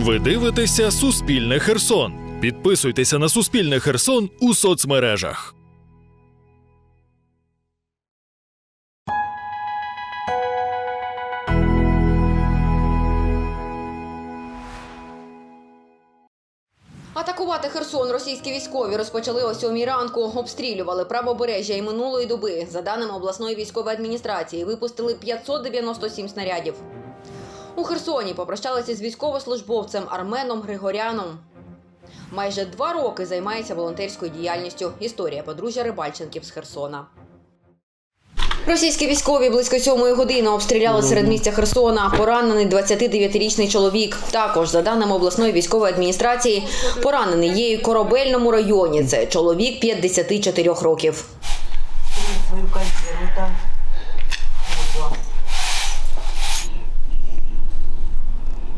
Ви дивитеся Суспільне Херсон. Підписуйтеся на Суспільне Херсон у соцмережах. Атакувати Херсон російські військові розпочали о сьомій ранку. Обстрілювали правобережжя і минулої доби. За даними обласної військової адміністрації, випустили 597 снарядів. У Херсоні попрощалися з військовослужбовцем Арменом Григоряном. Майже два роки займається волонтерською діяльністю. Історія подружжя Рибальченків з Херсона. Російські військові близько сьомої години обстріляли середмістя Херсона. Поранений 29-річний чоловік. Також, за даними обласної військової адміністрації, поранений є і в корабельному районі. Це чоловік 54 років. свою там. Вот,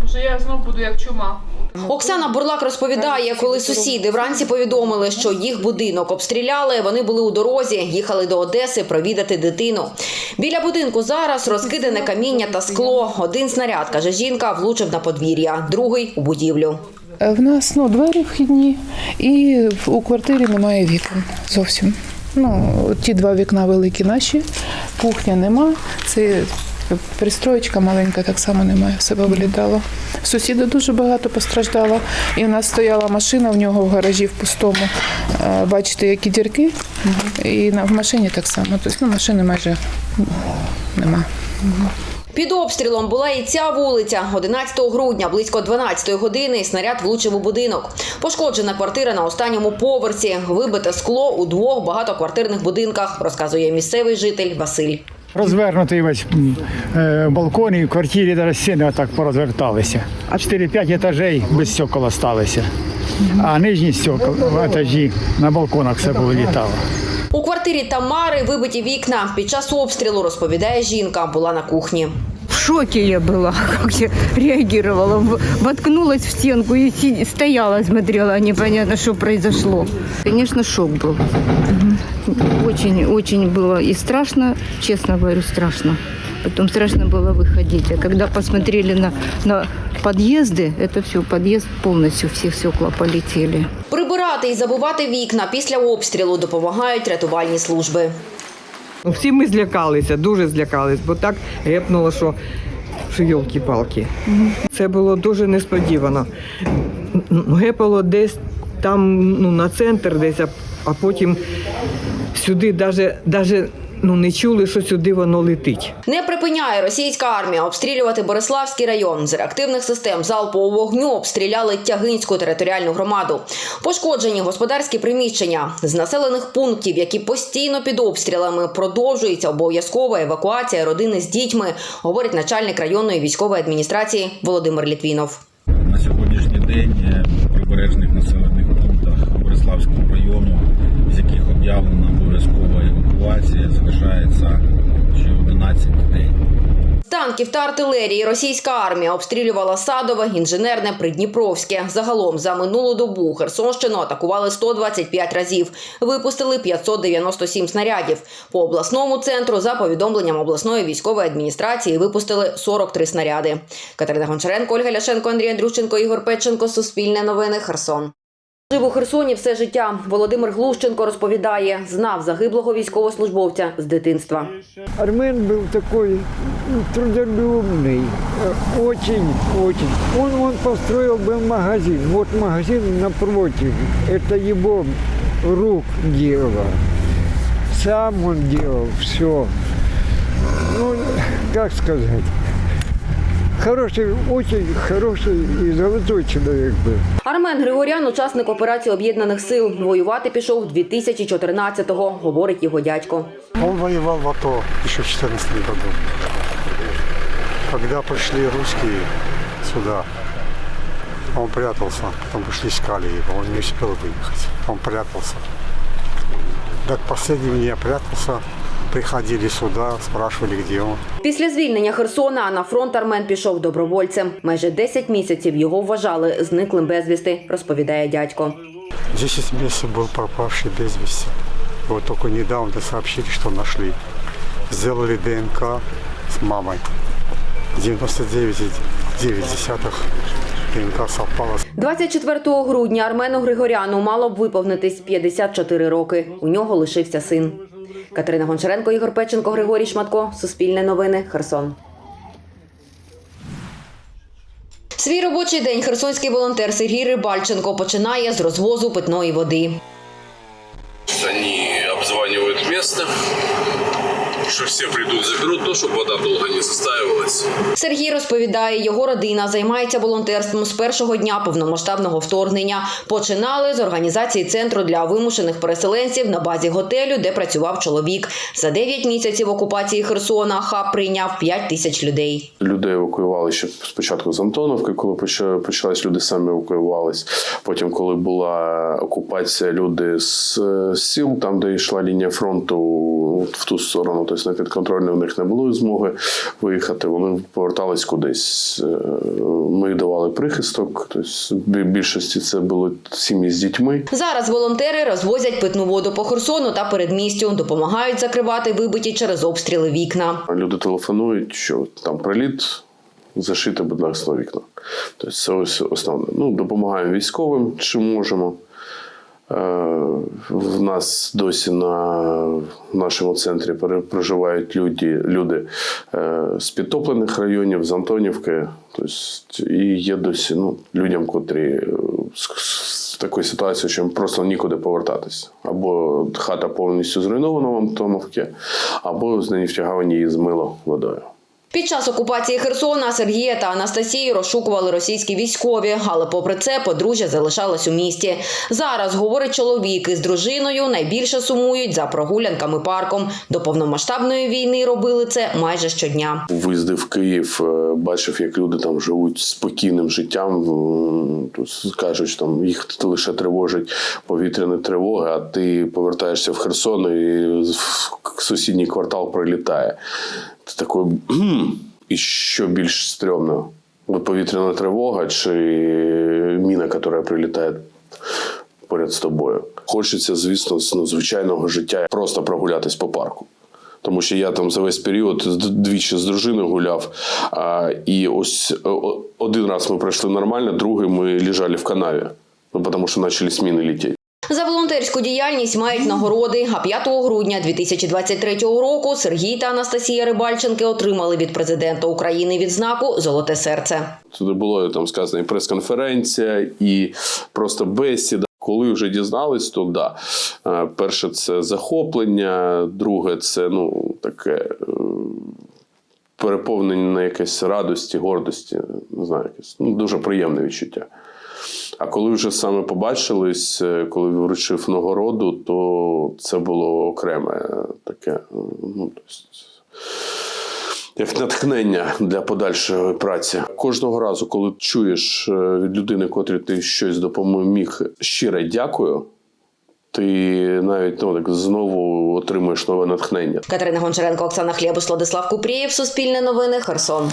Може, я знов буду як чума. Оксана Бурлак розповідає, коли сусіди вранці повідомили, що їх будинок обстріляли. Вони були у дорозі, їхали до Одеси провідати дитину. Біля будинку зараз розкидане каміння та скло. Один снаряд, каже жінка, влучив на подвір'я, другий у будівлю. Е, В нас ну, двері вхідні, і в- у квартирі немає вікон зовсім. Ну, ті два вікна великі наші, кухня нема. Це пристроєчка маленька, так само немає, все вилітало. Сусіда дуже багато постраждало. І в нас стояла машина в нього в гаражі в пустому. Е, Бачите, які дірки. І в машині так само. Тобто ну, машини майже нема. Під обстрілом була і ця вулиця. 11 грудня, близько 12 години, снаряд влучив у будинок. Пошкоджена квартира на останньому поверсі. Вибите скло у двох багатоквартирних будинках, розказує місцевий житель Василь. Розвернутий весь е, балкон і в квартирі навіть стіни отак порозверталися. А 4-5 етажей без стекол залишилися. А нижні стекол в етажі на балконах все повилітало. У квартирі Тамари вибиті вікна. Під час обстрілу, розповідає жінка, була на кухні В шоке я была, как я реагировала. В- Воткнулась в стенку и си- стояла, смотрела, непонятно, что произошло. Конечно, шок был. Очень, очень было и страшно, честно говорю, страшно. Потом страшно было выходить. А когда посмотрели на, на подъезды, это все, подъезд полностью, все стекла полетели. Прибирати і забувати вікна після обстрілу допомагають рятувальні служби. Всі ми злякалися, дуже злякались, бо так гепнуло, що, що йолки-палки. Це було дуже несподівано. Гепало десь там ну, на центр, десь, а, потім сюди навіть ну, не чули, що сюди воно летить. Не припиняє російська армія обстрілювати Бориславський район. З реактивних систем залпового вогню обстріляли Тягинську територіальну громаду. Пошкоджені господарські приміщення з населених пунктів, які постійно під обстрілами продовжується обов'язкова евакуація родини з дітьми, говорить начальник районної військової адміністрації Володимир Літвінов. На сьогоднішній день е, прибережних населених пунктах району, з яких об'явлена обов'язкова евакуація, залишається ще 11 дітей. Танків та артилерії російська армія обстрілювала Садове, інженерне, Придніпровське. Загалом за минулу добу Херсонщину атакували 125 разів. Випустили 597 снарядів. По обласному центру, за повідомленням обласної військової адміністрації, випустили 43 снаряди. Катерина Гончаренко, Ольга Ляшенко, Андрій Андрющенко, Ігор Петченко. Суспільне новини. Херсон. Жив у Херсоні все життя. Володимир Глущенко розповідає, знав загиблого військовослужбовця з дитинства. Армен был такой ну, трудолюбный, э, очень, очень. Он, он построил был магазин. Вот магазин напротив. Это его рук дело. Сам он делал все. Ну, как сказать. Хороший, очень хороший и золотой человек был. Армен Григорян, учасник операції об'єднаних сил, воювати пішов 2014-го, говорить його дядько. Он воевал в АТО еще в 2014 году. Когда пришли русские сюда, он прятался, потом пришли искали его, он не успел выехать, он прятался. До последнего я прятался, приходили сюда, спрашивали, где он. Після звільнення Херсона на фронт Армен пішов добровольцем. Майже 10 місяців його вважали зниклим безвісти, розповідає дядько. 10 месяцев был пропавший без вести. Вот только недавно сообщили, что нашли. Сделали ДНК с мамой. 99,9 ДНК совпала 24 грудня Армену Григоряну мало б виповнитись 54 роки. У нього лишився син. Катерина Гончаренко, Ігор Печенко, Григорій Шматко. Суспільне новини. Херсон. Свій робочий день херсонський волонтер Сергій Рибальченко починає з розвозу питної води. Вони обзванивают место, что все придут, заберут то, чтобы вода долго не застаивалась. Сергій розповідає, його родина займається волонтерством з першого дня повномасштабного вторгнення. Починали з організації центру для вимушених переселенців на базі готелю, де працював чоловік. За 9 місяців окупації Херсона хаб прийняв 5 тисяч людей. Людей евакуювали ще спочатку з Антоновки, коли поча- почалась, люди самі евакуювались. Потім, коли була окупація, люди з е, сіл, там, де йшла лінія фронту, от в ту сторону, тобто на підконтрольне, у них не було змоги виїхати. Вони повертались кудись. Е, Ми давали прихисток. Тобто, в більшості це були сім'ї з дітьми. Зараз волонтери розвозять питну воду по Херсону та передмістю, допомагають закривати вибиті через обстріли вікна. Люди телефонують, що там приліт, зашити, будь ласка, вікна. Тобто це ось основне. Ну, допомагаємо військовим, чи можемо. Е, В нас досі на нашому центрі проживають люди, люди е, з підтоплених районів, з Антонівки. Тобто, і є досі ну, людям, котрі е, з- такої ситуації, що просто нікуди повертатись. Або хата повністю зруйнована в Антоновці, або з Нефтягавані її змило водою. Під час окупації Херсона Сергія та Анастасію розшукували російські військові, але попри це подружжя залишалось у місті. Зараз, говорить чоловік, із дружиною найбільше сумують за прогулянками парком. До повномасштабної війни робили це майже щодня. Виїздив в Київ, е, бачив, як люди там живуть спокійним життям. Кажуть, що там їх лише тривожить повітряні тривоги, а ти повертаєшся в Херсон і сусідній квартал прилітає. Ти такий, і що більш стрьомно? Повітряна тривога чи міна, яка прилітає поряд з тобою. Хочеться, звісно, з ну, звичайного життя просто прогулятись по парку. Тому що я там за весь період двічі з дружиною гуляв. А, і ось один раз ми пройшли нормально, другий ми лежали в канаві. Ну, тому що почали зміни летіти. За волонтерську діяльність мають нагороди. А 5 грудня 2023 року Сергій та Анастасія Рибальченки отримали від президента України відзнаку Золоте серце. Туди було там сказано і прес-конференція, і просто бесіда. Коли вже дізнались, то да. Е, Перше, це захоплення, друге, це ну таке е, переповнення на якесь радості, гордості. Не знаю, якесь ну, дуже приємне відчуття. А коли вже саме побачились, е, коли вручив нагороду, то це було окреме е, таке. е, Ну, як натхнення для подальшої праці. Кожного разу, коли чуєш від людини, котрій ти щось допоміг, щире дякую. Ти навіть ну, так знову отримуєш нове натхнення. Катерина Гончаренко, Оксана Хлєбус, Владислав Купрієв, Суспільне новини, Херсон.